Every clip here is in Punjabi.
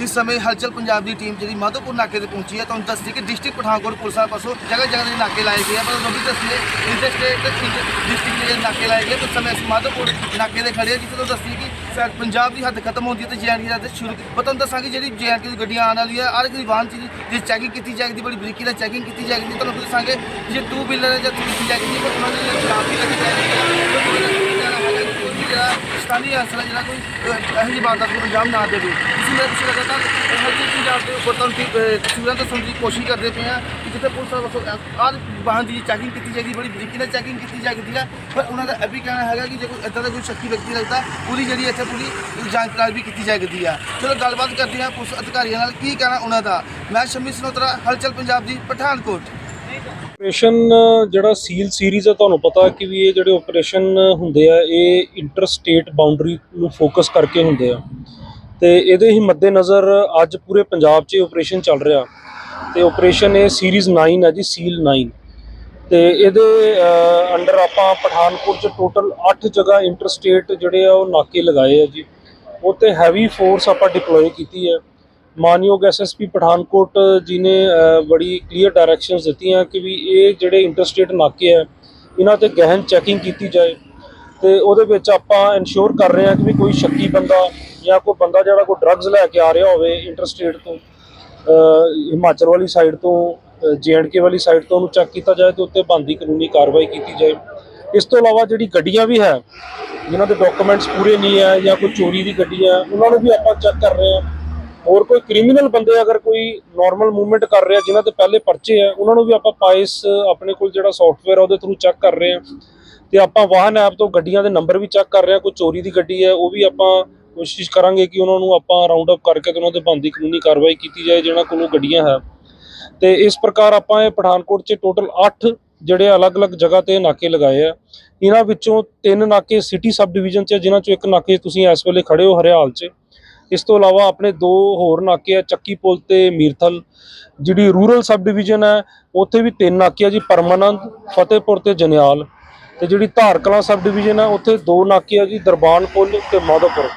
ਇਸ ਸਮੇਂ ਹਲਚਲ ਪੰਜਾਬ ਦੀ ਟੀਮ ਜਿਹੜੀ ਮਾਧੋਪੁਰ ਨਾਕੇ ਤੇ ਪਹੁੰਚੀ ਹੈ। ਤੁਹਾਨੂੰ ਦੱਸਦੀ ਕਿ ਡਿਸਟ੍ਰਿਕਟ ਪਠਾਨਕੋਟ ਪੁਲਿਸ ਵਾਲੇ ਪਾਸੋਂ ਜਗ੍ਹਾ ਜਗ੍ਹਾ ਦੇ ਨਾਕੇ ਲਾਏ ਗਏ ਆ, ਪਰ ਉਹ ਵੀ ਦੱਸਦੀ ਸਟੇਟ ਤੇ ਡਿਸਟ੍ਰਿਕਟ ਦੇ ਨਾਕੇ ਲਾਏ ਗਏ ਉਸ ਸਮੇਂ ਅਸੀਂ ਮਾਧੋਪੁਰ ਨਾਕੇ ਦੇ ਖੜੇ ਆ, ਜਿੱਥੇ ਤੋਂ ਦੱਸਦੀ ਕਿ ਪੰਜਾਬ ਦੀ ਹੱਦ ਖਤਮ ਹੁੰਦੀ ਹੈ ਤੇ ਜੇਐਨਕੇ ਦੀ ਹੱਦ ਸ਼ੁਰੂ ਪਰ ਤੁਹਾਨੂੰ ਦੱਸਾਂਗੇ ਜਿਹੜੀ ਜੇਐਨਕੇ ਦੀ ਗੱਡੀਆਂ ਆਉਣ ਵਾਲੀ ਹੈ ਹਰ ਇੱਕ ਵਾਹਨ ਚ ਦੀ ਚੈਕਿੰਗ ਕੀਤੀ ਜਾਏਗੀ, ਬੜੀ ਬਰੀਕੀ ਨਾਲ ਚੈਕਿੰਗ ਕੀਤੀ ਜਾਏਗੀ। ਤੁਹਾਨੂੰ ਦੱਸਾਂਗੇ ਜੇ ਟੂ ਵੀਲਰ ਹੈ ਜਾਂ ਥ੍ਰੀ ਕੀਤੀ ਜਾਏਗੀ ਉਹਨਾਂ ਦੇ ਜਿਹੜੇ ਵੀ ਲੱਗੀ ਜਾਏਗੀ ਸਥਾਨੀ ਅਸਲਾ ਜਿਹੜਾ ਕੋਈ ਇਹੋ ਜਿਹੀ ਬਾਤ ਦਾ ਕੋਈ ਅੰਜਾਮ ਨਾ ਦੇਵੇ। ਇਸੇ ਮੈਂ ਤੁਸੀਂ ਲਗਾਤਾਰ ਹਲਕੀ ਪੰਜਾਬ ਦੇ ਉੱਪਰ ਤੋਂ ਤਸਵੀਰਾਂ ਤੋਂ ਸੁਣਨ ਦੀ ਕੋਸ਼ਿਸ਼ ਕਰਦੇ ਪਏ ਹਾਂ ਕਿ ਜਿੱਥੇ ਪੁਲਿਸ ਵੱਲੋਂ ਆਹ ਵਾਹਨ ਦੀ ਚੈਕਿੰਗ ਕੀਤੀ ਜਾਏਗੀ, ਬੜੀ ਬਰੀਕੀ ਨਾਲ ਚੈਕਿੰਗ ਕੀਤੀ ਜਾਏਗੀ ਹੈ ਪਰ ਉਹਨਾਂ ਦਾ ਇਹ ਵੀ ਕਹਿਣਾ ਹੈਗਾ ਕਿ ਜੇ ਕੋਈ ਇੱਦਾਂ ਦਾ ਕੋਈ ਸ਼ੱਕੀ ਵਿਅਕਤੀ ਲੱਗਦਾ ਪੂਰੀ ਜਿਹੜੀ ਇੱਥੇ ਪੂਰੀ ਜਾਂਚ ਪੜਤਾਲ ਵੀ ਕੀਤੀ ਜਾਏਗੀ ਆ। ਚਲੋ ਗੱਲਬਾਤ ਕਰਦੇ ਹਾਂ ਪੁਲਿਸ ਅਧਿਕਾਰੀਆਂ ਨਾਲ, ਕੀ ਕਹਿਣਾ ਉਹਨਾਂ ਦਾ? ਮੈਂ ਸ਼ਮੀ ਸਨੋਤਰਾ, ਹਲਚਲ ਪੰਜਾਬ ਦੀ ਪਠਾਨਕੋਟ। ਆਪਰੇਸ਼ਨ ਜਿਹੜਾ ਸੀਲ ਸੀਰੀਜ਼ ਹੈ ਤੁਹਾਨੂੰ ਪਤਾ ਕਿ ਵੀ ਇਹ ਜਿਹੜੇ ਆਪਰੇਸ਼ਨ ਹੁੰਦੇ ਆ, ਇਹ ਇੰਟਰ ਸਟੇਟ ਬਾਉਂਡਰੀ ਨੂੰ ਫੋਕਸ ਕਰਕੇ ਹੁੰਦੇ ਆ। ਤੇ ਇਹਦੇ ਹੀ ਮੱਦੇਨਜ਼ਰ ਅੱਜ ਪੂਰੇ ਪੰਜਾਬ 'ਚ ਆਪਰੇਸ਼ਨ ਚੱਲ ਰਿਹਾ। ਤੇ ਆਪਰੇਸ਼ਨ ਇਹ ਸੀਰੀਜ਼ 9 ਹੈ ਜੀ ਸੀਲ 9 ਤੇ ਇਹਦੇ ਅੰਡਰ ਆਪਾਂ ਪਠਾਨਕੋਟ 'ਚ ਟੋਟਲ 8 ਜਗ੍ਹਾ ਇੰਟਰ ਸਟੇਟ ਜਿਹੜੇ ਆ, ਉਹ ਨਾਕੇ ਲਗਾਏ ਆ ਜੀ। ਉੱਤੇ ਹੈਵੀ ਫੋਰਸ ਆਪਾਂ ਡਿਪਲੋਏ ਕੀਤੀ ਹੈ ਮਾਨਯੋਗ ਐਸਐਸਪੀ ਪਠਾਨਕੋਟ ਜੀ ਨੇ ਬੜੀ ਕਲੀਅਰ ਡਾਇਰੈਕਸ਼ਨਸ ਦਿੱਤੀਆਂ ਕਿ ਵੀ ਇਹ ਜਿਹੜੇ ਇੰਟਰਸਟੇਟ ਨਾਕੇ ਆ, ਇਹਨਾਂ ਤੇ ਗਹਿਨ ਚੈਕਿੰਗ ਕੀਤੀ ਜਾਏ ਤੇ ਉਹਦੇ ਵਿੱਚ ਆਪਾਂ ਇਨਸ਼ੋਰ ਕਰ ਰਹੇ ਹਾਂ ਕਿ ਵੀ ਕੋਈ ਸ਼ੱਕੀ ਬੰਦਾ ਜਾਂ ਕੋਈ ਬੰਦਾ ਜਿਹੜਾ ਕੋਈ ਡਰੱਗਸ ਲੈ ਕੇ ਆ ਰਿਹਾ ਹੋਵੇ ਇੰਟਰਸਟੇਟ ਤੋਂ ਹਿਮਾਚਲ ਵਾਲੀ ਸਾਈਡ ਤੋਂ ਜੀਐਂਡਕੇ ਵਾਲੀ ਸਾਈਡ ਤੋਂ ਉਹਨੂੰ ਚੈੱਕ ਕੀਤਾ ਜਾਏ ਤੇ ਉੱਤੇ ਬੰਦੀ ਕਾਨੂੰਨੀ ਕਾਰਵਾਈ ਕੀਤੀ ਜਾਏ। ਇਸ ਤੋਂ ਇਲਾਵਾ ਜਿਹੜੀ ਗੱਡੀਆਂ ਵੀ ਹੈ, ਜਿਨ੍ਹਾਂ ਦੇ ਡਾਕੂਮੈਂਟਸ ਪੂਰੇ ਨਹੀਂ ਹੈ ਜਾਂ ਕੋਈ ਚੋਰੀ ਦੀ ਗੱਡੀ ਹੈ, ਉਹਨਾਂ ਨੂੰ ਵੀ ਆਪਾਂ ਚੈੱਕ ਕਰ ਰਹੇ ਹਾਂ। ਹੋਰ ਕੋਈ ਕ੍ਰਿਮੀਨਲ ਬੰਦੇ ਅਗਰ ਕੋਈ ਨਾਰਮਲ ਮੂਵਮੈਂਟ ਕਰ ਰਿਹਾ ਜਿਨ੍ਹਾਂ ਤੇ ਪਹਿਲੇ ਪਰਚੇ ਆ ਉਹਨਾਂ ਨੂੰ ਵੀ ਆਪਾਂ ਪਾਇਸ ਆਪਣੇ ਕੋਲ ਜਿਹੜਾ ਸੌਫਟਵੇਅਰ ਆ ਉਹਦੇ ਥਰੂ ਚੈੱਕ ਕਰ ਰਹੇ ਆ। ਤੇ ਆਪਾਂ ਵਾਹਨ ਐਪ ਤੋਂ ਗੱਡੀਆਂ ਦੇ ਨੰਬਰ ਵੀ ਚੈੱਕ ਕਰ ਰਹੇ ਆ ਕੋਈ ਚੋਰੀ ਦੀ ਗੱਡੀ ਹੈ ਉਹ ਵੀ ਆਪਾਂ ਕੋਸ਼ਿਸ਼ ਕਰਾਂਗੇ ਕਿ ਉਹਨਾਂ ਨੂੰ ਆਪਾਂ ਰਾਉਂਡ ਅਪ ਕਰਕੇ ਤੇ ਉਹਨਾਂ ਤੇ ਬੰਦੀ ਕਾਨੂੰਨੀ ਕਾਰਵਾਈ ਕੀਤੀ ਜਾਏ ਜਿਹਨਾਂ ਕੋਲੋਂ ਗੱਡੀਆਂ ਹੈ। ਤੇ ਇਸ ਪ੍ਰਕਾਰ ਆਪਾਂ ਇਹ ਪਠਾਨਕੋਟ 'ਚ ਟੋਟਲ 8 ਜਿਹੜੇ ਅਲੱਗ-ਅਲੱਗ ਜਗ੍ਹਾ ਤੇ ਨਾਕੇ ਲਗਾਏ ਆ। ਇਹਨਾਂ ਵਿੱਚੋਂ ਤਿੰਨ ਨਾਕੇ ਸਿਟੀ ਸਬ ਡਿਵੀਜ਼ਨ 'ਚ ਆ, ਜਿਨ੍ਹਾਂ 'ਚੋਂ ਇੱਕ ਨਾਕੇ ਤੁਸੀਂ ਇਸ ਵੇਲੇ ਖੜੇ ਹੋ ਹਰਿਆਲ 'ਚ। ਇਸ ਤੋਂ ਇਲਾਵਾ ਆਪਣੇ ਦੋ ਹੋਰ ਨਾਕੇ ਆ, ਚੱਕੀ ਪੁਲ ਤੇ ਮੀਰਥਲ, ਜਿਹੜੀ ਰੂਰਲ ਸਬ ਡਿਵੀਜ਼ਨ ਹੈ, ਉੱਥੇ ਵੀ ਤਿੰਨ ਨਾਕੇ ਆ ਜੀ, ਪਰਮਾਨੰਦ, ਫਤਿਹਪੁਰ ਤੇ ਜਨਿਆਲ ਤੇ ਜਿਹੜੀ ਧਾਰਕਲਾਂ ਸਬ ਡਿਵੀਜ਼ਨ ਹੈ, ਉੱਥੇ ਦੋ ਨਾਕੇ ਆ ਜੀ, ਦਰਬਾਨ ਪੁਲ ਤੇ ਮਾਧੋਪੁਰ।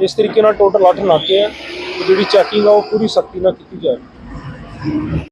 ਇਸ ਤਰੀਕੇ ਨਾਲ ਟੋਟਲ 8 ਨਾਕੇ ਆ ਜਿਹੜੀ ਚੈਕਿੰਗ ਆ, ਉਹ ਪੂਰੀ ਸਖਤੀ ਨਾਲ ਕੀਤੀ ਜਾਵੇ